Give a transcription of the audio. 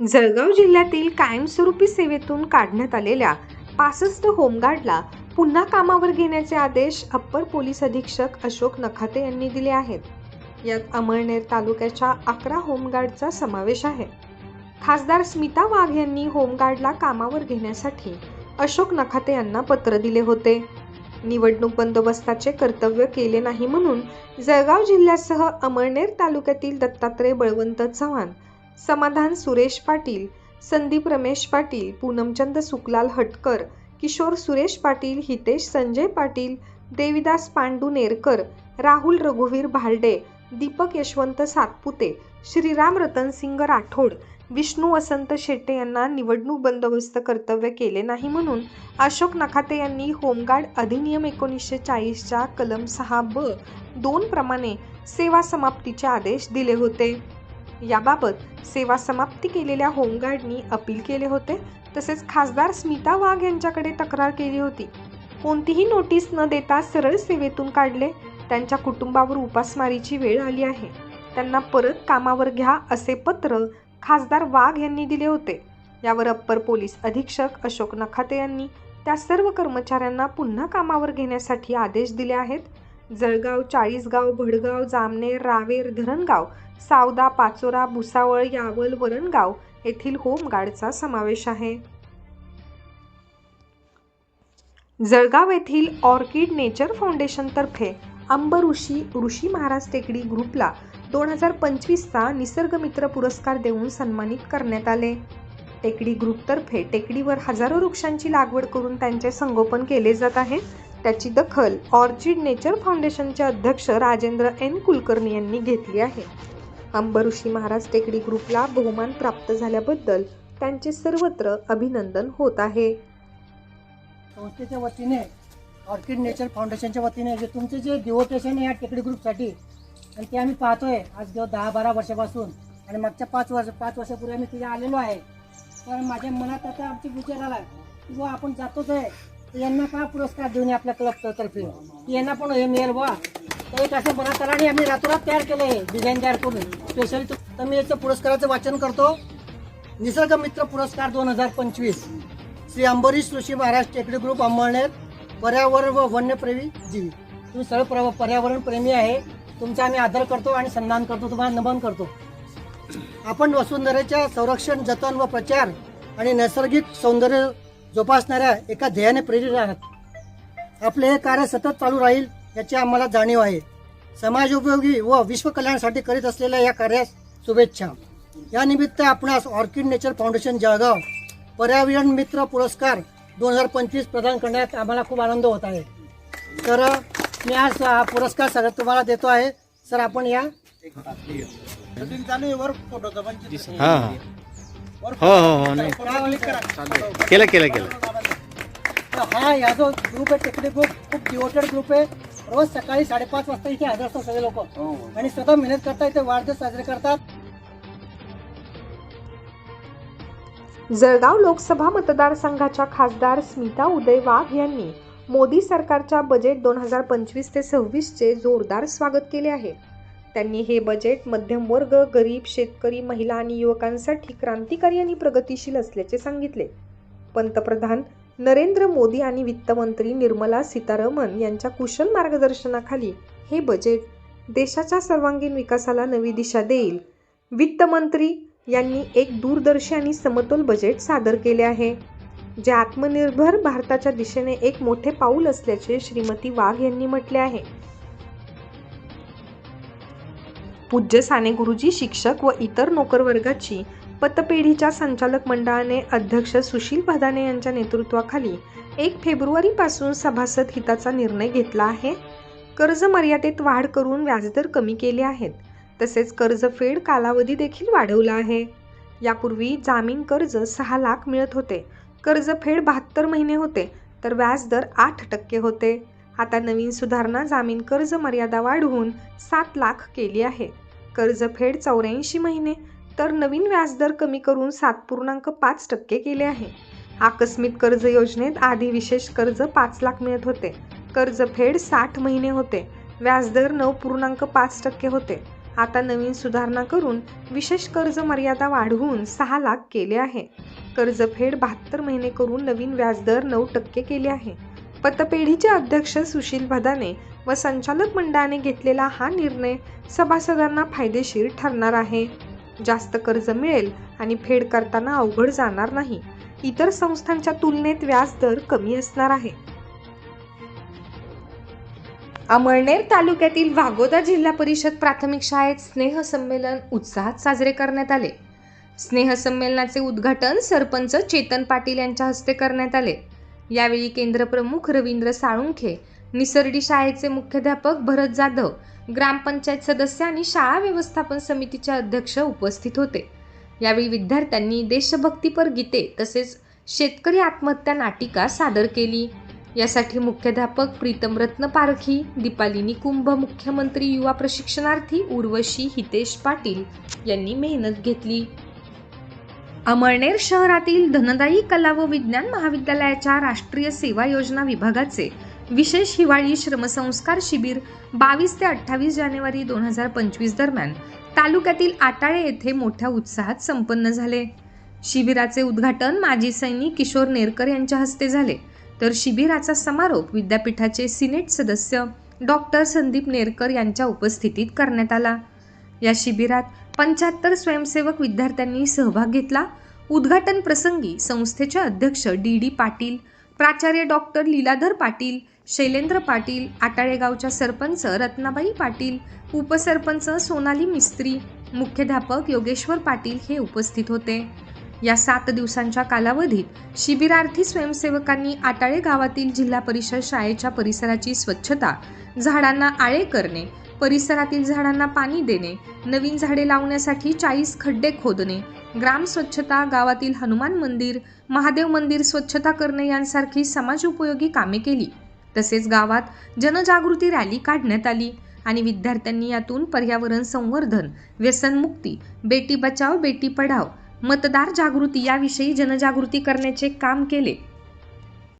जळगाव जिल्ह्यातील कायमस्वरूपी सेवेतून काढण्यात आलेल्या पासष्ट होमगार्डला पुन्हा कामावर घेण्याचे आदेश अप्पर पोलीस अधीक्षक अशोक नखाते यांनी दिले आहेत. यात अमळनेर तालुक्याच्या अकरा होमगार्डचा समावेश आहे. खासदार स्मिता वाघ यांनी होमगार्डला कामावर घेण्यासाठी अशोक नखाते यांना पत्र दिले होते. निवडणूक बंदोबस्ताचे कर्तव्य केले नाही म्हणून जळगाव जिल्ह्यासह अमळनेर तालुक्यातील दत्तात्रय बळवंत चव्हाण समाधान सुरेश पाटील संदीप रमेश पाटील पूनमचंद सुकलाल हटकर किशोर सुरेश पाटील हितेश संजय पाटील देविदास पांडू नेरकर राहुल रघुवीर भालडे दीपक यशवंत सातपुते श्रीराम रतनसिंग राठोड विष्णू वसंत शेट्टे यांना निवडणूक बंदोबस्त कर्तव्य केले नाही म्हणून अशोक नखाते यांनी होमगार्ड अधिनियम एकोणीसशे चाळीसच्या कलम सहा ब दोन प्रमाणे सेवा समाप्तीचे आदेश दिले होते. याबाबत सेवा समाप्ती केलेल्या होमगार्डनी अपील केले होते तसेच खासदार स्मिता वाघ यांच्याकडे तक्रार केली होती. कोणतीही नोटीस न देता सरळ सेवेतून काढले. त्यांच्या कुटुंबावर उपासमारीची वेळ आली आहे. त्यांना परत कामावर घ्या असे पत्र खासदार वाघ यांनी दिले होते. यावर अप्पर पोलीस अधीक्षक अशोक नखाते यांनी त्या सर्व कर्मचाऱ्यांना पुन्हा कामावर घेण्यासाठी आदेश दिले आहेत. जळगाव चाळीसगाव भडगाव जामनेर रावेर धरणगाव सावदा पाचोरा भुसावळ यावल वरणगाव येथील होमगार्डचा समावेश आहे. जळगाव येथील ऑर्किड नेचर फाउंडेशनतर्फे अंब ऋषी ऋषी महाराज टेकडी ग्रुपला दोन हजार पंचवीसचा निसर्गमित्र पुरस्कार देऊन सन्मानित करण्यात आले. टेकडी ग्रुपतर्फे टेकडीवर हजारो वृक्षांची लागवड करून त्यांचे संगोपन केले जात आहे. त्याची दखल ऑर्चिड नेचर फाउंडेशनचे अध्यक्ष राजेंद्र एन कुलकर्णी यांनी घेतली आहे. अंबऋषी महाराज टेकडी ग्रुपला बहुमान प्राप्त झाल्याबद्दल त्यांचे सर्वत्र अभिनंदन होत आहे. संस्थेच्या वतीने ऑर्किड नेचर फाउंडेशनच्या वतीने जे तुमचे जे डिवोटेशन आहे या टेकडी ग्रुपसाठी आणि ते आम्ही पाहतोय आज जेव्हा दहा बारा वर्षापासून आणि मागच्या पाच वर्ष पाच वर्षापूर्वी आम्ही तिथे आलेलो आहे. तर माझ्या मनात आता आमची विचार आला की बुवा आपण जातोच आहे. यांना का पुरस्कार देऊन आपल्या क्लबतर्फे की यांना पण हे मिळेल वा तर एक असं मनात आणि आम्ही रातोरात तयार केलं आहे डिझाईन तयार करून. स्पेशली तर मी याचं पुरस्काराचं वाचन करतो. निसर्ग मित्र पुरस्कार दोन हजार पंचवीस. श्री अंबरीश ऋषी महाराज टेकडी ग्रुप अंबळनेर पर्यावरण व वन्यप्रेमी जीवी. तुम्ही सर्व प्र- पर्यावरण प्रेमी आहे. तुमचा आम्ही आदर करतो आणि सन्मान करतो तुम्हाला नमन करतो. आपण वसुंधरेच्या संरक्षण जतन व प्रचार आणि नैसर्गिक सौंदर्य जोपासणाऱ्या एका ध्येयाने प्रेरित आहात आपले हे कार्य सतत चालू राहील याची आम्हाला जाणीव आहे. समाजोपयोगी व विश्व कल्याणासाठी करीत असलेल्या या कार्यास शुभेच्छा. या निमित्त आपणास ऑर्किड नेचर फाउंडेशन जळगाव पर्यावरण मित्र पुरस्कार दोन हजार पंचवीस प्रदान करण्यात आम्हाला खूप आनंद होत आहे. तर मी आज हा पुरस्कार सर तुम्हाला देतो आहे. सर आपण या. हा हा. हो हो हो नाही. केलं केलं केलं. हा या जो ग्रुप आहे टेकडी ग्रुप खूप डिवोटेड ग्रुप आहे. रोज सकाळी साडेपाच वाजता इथे हजर असतात सगळे लोक. आणि स्वतः मेहनत करतात इथे वाढदिवस साजरे करतात. जळगाव लोकसभा मतदारसंघाच्या खासदार स्मिता उदय वाघ यांनी मोदी सरकारच्या बजेट दोन हजार पंचवीस ते सव्वीसचे जोरदार स्वागत केले आहे. त्यांनी हे बजेट मध्यमवर्ग गरीब शेतकरी महिला आणि युवकांसाठी क्रांतिकारी आणि प्रगतिशील असल्याचे सांगितले. पंतप्रधान नरेंद्र मोदी आणि वित्तमंत्री निर्मला सीतारामन यांच्या कुशल मार्गदर्शनाखाली हे बजेट देशाच्या सर्वांगीण विकासाला नवी दिशा देईल. वित्तमंत्री यांनी एक दूरदर्शी आणि समतोल बजेट सादर केले आहे जे आत्मनिर्भर भारताच्या दिशेने एक मोठे पाऊल असल्याचे श्रीमती वाघ यांनी म्हटले आहे. पूज्य साने गुरुजी शिक्षक व इतर नोकरवर्गाची पतपेढीच्या संचालक मंडळाने अध्यक्ष सुशील भदाने यांच्या नेतृत्वाखाली एक फेब्रुवारीपासून सभासद हिताचा निर्णय घेतला आहे. कर्ज मर्यादेत वाढ करून व्याजदर कमी केले आहेत. तसेच कर्जफेड कालावधी देखील वाढवला आहे. यापूर्वी जामीन कर्ज सहा लाख मिळत होते. कर्जफेड बहात्तर महिने होते तर व्याजदर आठ टक्के होते. आता नवीन सुधारणा जामीन कर्ज मर्यादा वाढवून सात लाख केली आहे. कर्जफेड चौऱ्याऐंशी महिने तर नवीन व्याजदर कमी करून सात पूर्णांक पाच टक्के केले आहे. आकस्मिक कर्ज योजनेत आधी विशेष कर्ज पाच लाख मिळत होते. कर्जफेड साठ महिने होते. व्याजदर नऊ पूर्णांक पाच टक्के होते. आता नवीन सुधारणा करून विशेष कर्ज मर्यादा वाढवून सहा लाख केले आहे. कर्जफेड बहात्तर महिने करून नवीन व्याजदर नऊ टक्के केले आहे. पतपेढीचे अध्यक्ष सुशील भदाने व संचालक मंडळाने घेतलेला हा निर्णय सभासदांना फायदेशीर ठरणार आहे. जास्त कर्ज मिळेल आणि फेड करताना अवघड जाणार नाही. इतर संस्थांच्या तुलनेत व्याजदर कमी असणार आहे. अमळनेर तालुक्यातील वागोदा जिल्हा परिषद प्राथमिक शाळेत स्नेहसंमेलन उत्साहात साजरे करण्यात आले. स्नेहसंमेलनाचे उद्घाटन सरपंच चेतन पाटील यांच्या हस्ते करण्यात आले. यावेळी केंद्रप्रमुख रवींद्र साळुंखे निसर्डी शाळेचे मुख्याध्यापक भरत जाधव ग्रामपंचायत सदस्य आणि शाळा व्यवस्थापन समितीचे अध्यक्ष उपस्थित होते. यावेळी विद्यार्थ्यांनी देशभक्तीपर गीते तसेच शेतकरी आत्महत्या नाटिका सादर केली. यासाठी मुख्याध्यापक प्रीतम रत्न पारखी दीपालिनी कुंभ मुख्यमंत्री युवा प्रशिक्षणार्थी उर्वशी हितेश पाटील यांनी मेहनत घेतली. अमळनेर शहरातील धनदायी कला व विज्ञान महाविद्यालयाच्या राष्ट्रीय सेवा योजना विभागाचे विशेष हिवाळी श्रमसंस्कार शिबिर बावीस ते अठ्ठावीस जानेवारी दोन हजार पंचवीस दरम्यान तालुक्यातील आटाळे येथे मोठ्या उत्साहात संपन्न झाले. शिबिराचे उद्घाटन माजी सैनिक किशोर नेरकर यांच्या हस्ते झाले. तर शिबिराचा समारोप विद्यापीठाचे सिनेट सदस्य डॉक्टर संदीप नेरकर यांच्या उपस्थितीत करण्यात आला. या शिबिरात पंच्याहत्तर स्वयंसेवक विद्यार्थ्यांनी सहभाग घेतला. उद्घाटन प्रसंगी संस्थेचे अध्यक्ष डी डी पाटील प्राचार्य डॉक्टर लीलाधर पाटील शैलेंद्र पाटील आटाळेगावच्या सरपंच रत्नाबाई पाटील उपसरपंच सोनाली मिस्त्री मुख्याध्यापक योगेश्वर पाटील हे उपस्थित होते. या सात दिवसांच्या कालावधीत शिबिरार्थी स्वयंसेवकांनी आटाळे गावातील जिल्हा परिषद शाळेच्या परिसराची स्वच्छता झाडांना आळे करणे परिसरातील झाडांना पाणी देणे नवीन झाडे लावण्यासाठी चाळीस खड्डे खोदणे ग्राम स्वच्छता गावातील हनुमान मंदिर महादेव मंदिर स्वच्छता करणे यांसारखी समाजोपयोगी कामे केली. तसेच गावात जनजागृती रॅली काढण्यात आली आणि विद्यार्थ्यांनी यातून पर्यावरण संवर्धन व्यसनमुक्ती बेटी बचाव बेटी पढाव मतदार जागृती याविषयी जनजागृती करण्याचे काम केले.